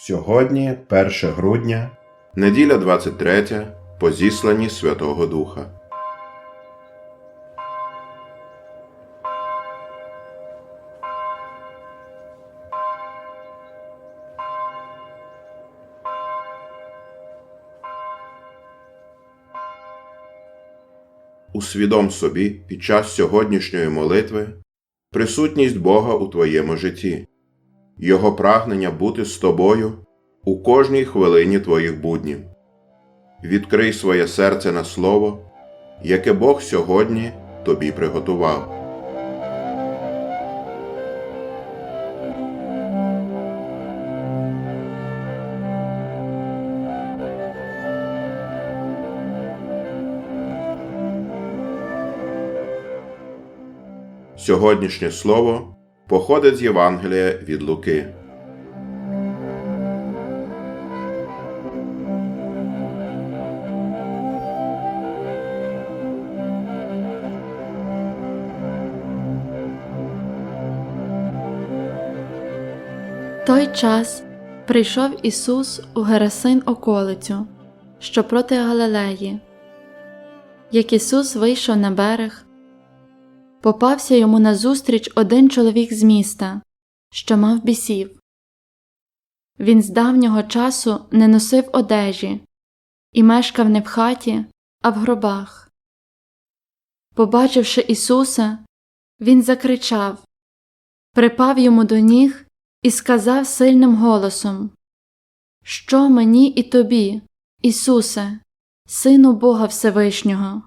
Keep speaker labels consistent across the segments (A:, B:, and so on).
A: Сьогодні 1 грудня, неділя 23, по зісланні Святого Духа. Усвідом собі під час сьогоднішньої молитви присутність Бога у твоєму житті, Його прагнення бути з тобою у кожній хвилині твоїх буднів. Відкрий своє серце на слово, яке Бог сьогодні тобі приготував. Сьогоднішнє слово походить з Євангелія від Луки.
B: той час прийшов Ісус у Герасин околицю, що проти Галилеї. Як Ісус вийшов на берег, попався йому назустріч один чоловік з міста, що мав бісів. Він з давнього часу не носив одежі і мешкав не в хаті, а в гробах. Побачивши Ісуса, він закричав, припав йому до ніг і сказав сильним голосом Що мені і тобі, Ісусе, Сину Бога Всевишнього?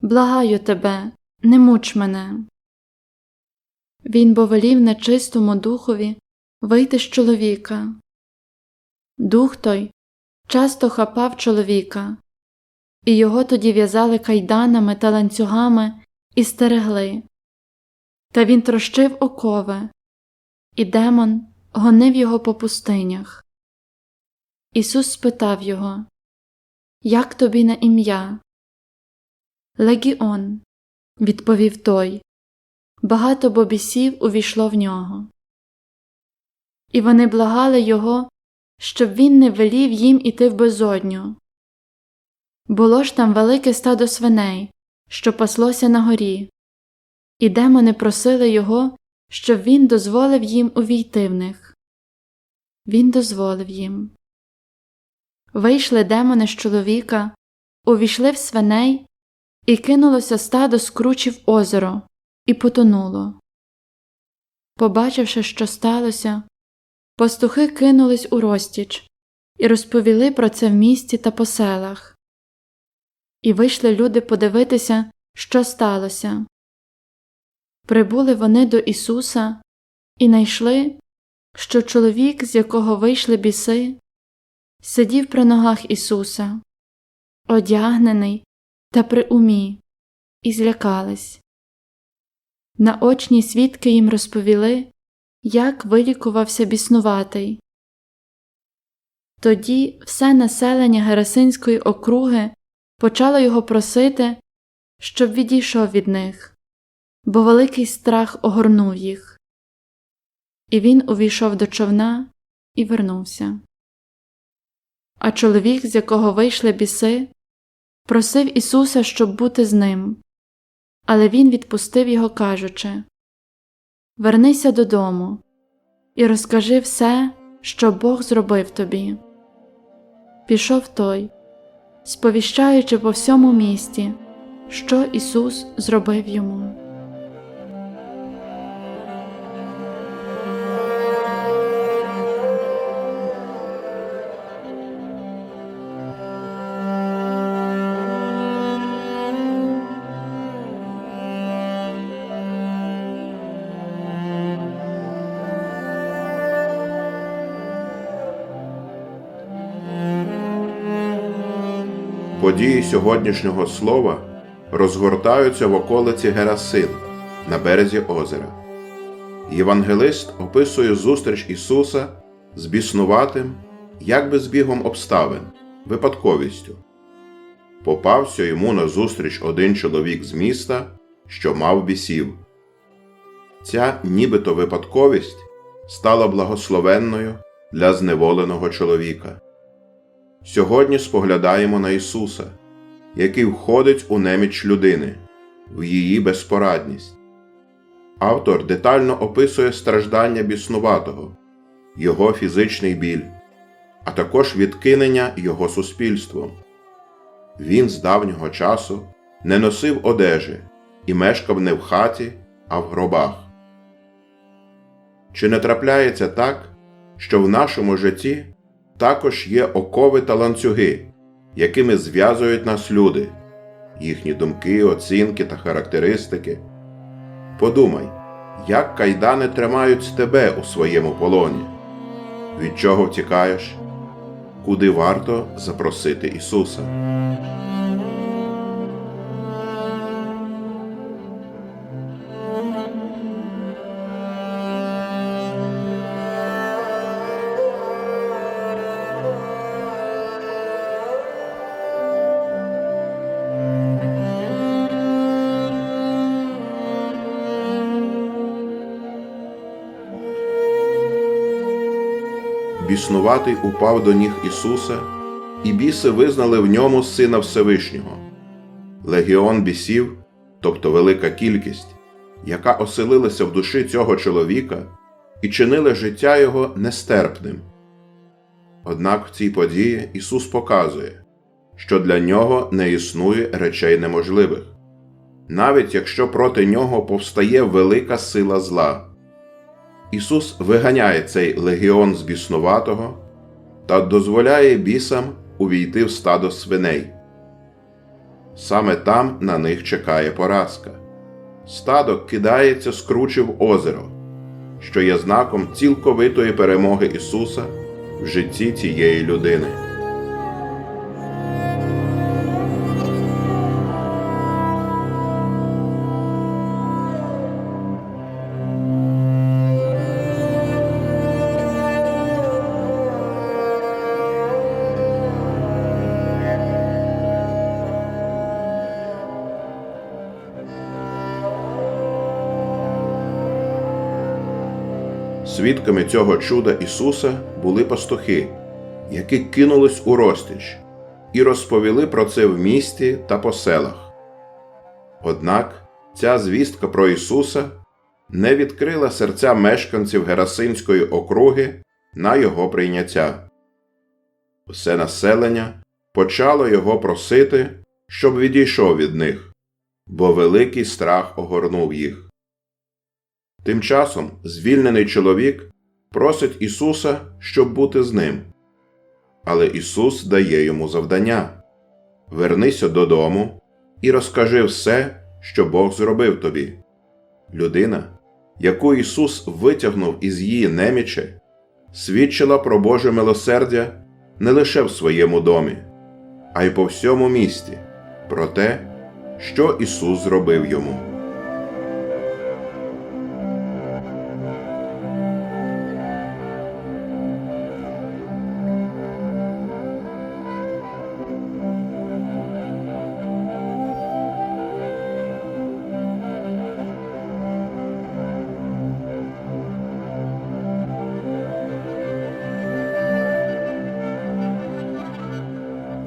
B: Благаю тебе, не муч мене. Він бо велів нечистому духові вийти з чоловіка. Дух той часто хапав чоловіка, і його тоді в'язали кайданами та ланцюгами і стерегли. Та він трощив окови, і демон гонив його по пустинях. Ісус спитав його, Як тобі на ім'я? Легіон, відповів той. Багато бобісів увійшло в нього. І вони благали його, щоб він не велів їм іти в безодню. Було ж там велике стадо свиней, що паслося на горі, і демони просили його, щоб він дозволив їм увійти в них. Він дозволив їм. Вийшли демони з чоловіка, увійшли в свиней, і кинулося стадо з кручі озеро, і потонуло. Побачивши, що сталося, пастухи кинулись у розтіч і розповіли про це в місті та по селах. І вийшли люди подивитися, що сталося. Прибули вони до Ісуса і найшли, що чоловік, з якого вийшли біси, сидів при ногах Ісуса, одягнений та при умі, і злякались. Наочні свідки їм розповіли, як вилікувався біснуватий. Тоді все населення Герасинської округи почало його просити, щоб відійшов від них бо великий страх огорнув їх. І він увійшов до човна і вернувся. А чоловік, з якого вийшли біси, просив Ісуса, щоб бути з ним, але Він відпустив його, кажучи Вернися додому і розкажи все, що Бог зробив тобі. Пішов той, сповіщаючи по всьому місті, що Ісус зробив йому.
A: Події сьогоднішнього слова розгортаються в околиці Герасин на березі озера. Євангелист описує зустріч Ісуса з біснуватим, як би збігом обставин, випадковістю. Попався йому на зустріч один чоловік з міста, що мав бісів. Ця нібито випадковість стала благословенною для зневоленого чоловіка. Сьогодні споглядаємо на Ісуса, який входить у неміч людини, в її безпорадність. Автор детально описує страждання біснуватого, його фізичний біль, а також відкинення його суспільством. Він з давнього часу не носив одежі і мешкав не в хаті, а в гробах. Чи не трапляється так, що в нашому житті також є окови та ланцюги, якими зв'язують нас люди, їхні думки, оцінки та характеристики? Подумай, як кайдани тримають тебе у своєму полоні? Від чого втікаєш? Куди варто запросити Ісуса? Біснуватий упав до ніг Ісуса, і біси визнали в ньому Сина Всевишнього. Легіон бісів, тобто велика кількість, яка оселилася в душі цього чоловіка і чинили життя його нестерпним. Однак в цій події Ісус показує, що для нього не існує речей неможливих, навіть якщо проти нього повстає велика сила зла. Ісус виганяє цей легіон з біснуватого та дозволяє бісам увійти в стадо свиней. Саме там на них чекає поразка. Стадо кидається з кручі в озеро, що є знаком цілковитої перемоги Ісуса в житті цієї людини. Свідками цього чуда Ісуса були пастухи, які кинулись у розтіч і розповіли про це в місті та по селах. Однак ця звістка про Ісуса не відкрила серця мешканців Герасинської округи на Його прийняття. Усе населення почало його просити, щоб відійшов від них, бо великий страх огорнув їх. Тим часом звільнений чоловік просить Ісуса, щоб бути з ним. Але Ісус дає йому завдання Вернися додому і розкажи все, що Бог зробив тобі. Людина, яку Ісус витягнув із її немічі, свідчила про Боже милосердя не лише в своєму домі, а й по всьому місті, про те, що Ісус зробив йому.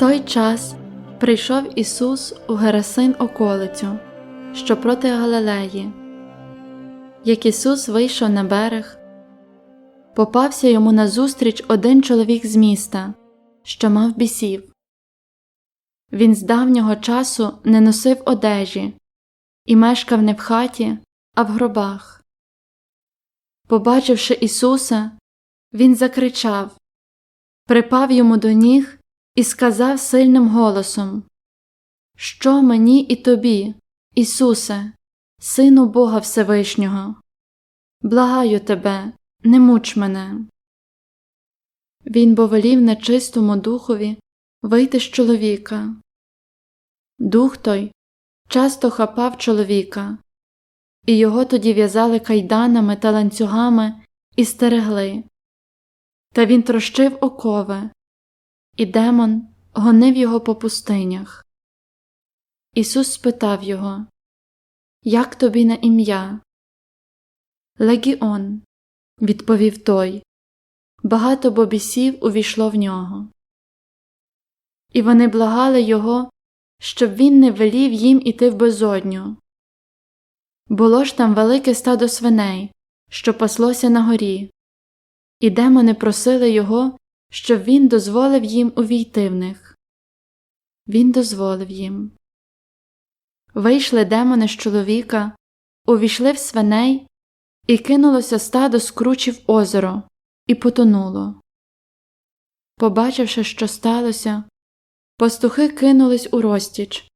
B: Той час прийшов Ісус у Герасин околицю, що проти Галилеї. Як Ісус вийшов на берег, попався йому назустріч один чоловік з міста, що мав бісів. Він з давнього часу не носив одежі і мешкав не в хаті, а в гробах. Побачивши Ісуса, він закричав, припав йому до ніг і сказав сильним голосом Що мені і тобі, Ісусе, Сину Бога Всевишнього? Благаю тебе, не муч мене. Він бо велів нечистому духові вийти з чоловіка. Дух той часто хапав чоловіка, і його тоді в'язали кайданами та ланцюгами і стерегли. Та він трощив окови, і демон гонив його по пустинях. Ісус спитав його, Як тобі на ім'я? Легіон, відповів той, багато бо бісів увійшло в нього. І вони благали його, щоб він не велів їм іти в безодню. Було ж там велике стадо свиней, що паслося на горі, і демони просили його, щоб він дозволив їм увійти в них. Він дозволив їм. Вийшли демони з чоловіка, увійшли в свиней, і кинулося стадо з кручі в озеро, і потонуло. Побачивши, що сталося, пастухи кинулись у розтіч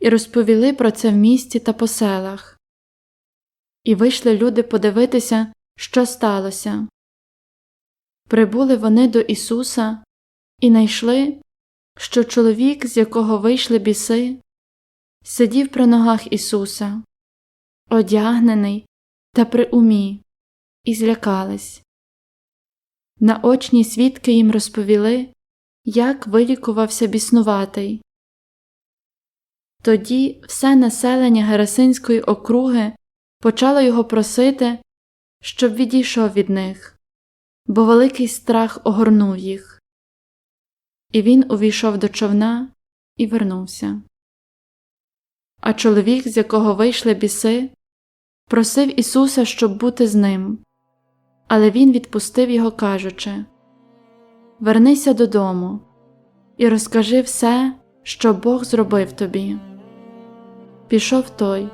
B: і розповіли про це в місті та по селах. І вийшли люди подивитися, що сталося. Прибули вони до Ісуса і найшли, що чоловік, з якого вийшли біси, сидів при ногах Ісуса, одягнений та при умі, і злякались. Наочні свідки їм розповіли, як вилікувався біснуватий. Тоді все населення Герасинської округи почало його просити, щоб відійшов від них, бо великий страх огорнув їх. І він увійшов до човна і вернувся. А чоловік, з якого вийшли біси, просив Ісуса, щоб бути з ним, але Він відпустив його, кажучи Вернися додому і розкажи все, що Бог зробив тобі. Пішов той,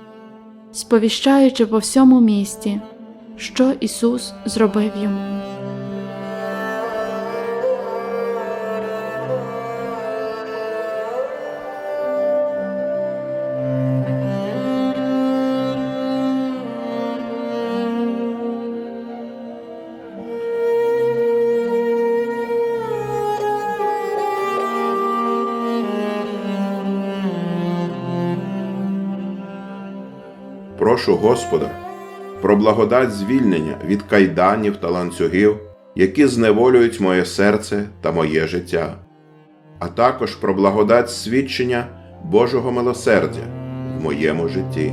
B: сповіщаючи по всьому місті, що Ісус зробив йому.
A: Прошу Господа про благодать звільнення від кайданів та ланцюгів, які зневолюють моє серце та моє життя, а також про благодать свідчення Божого милосердя в моєму житті.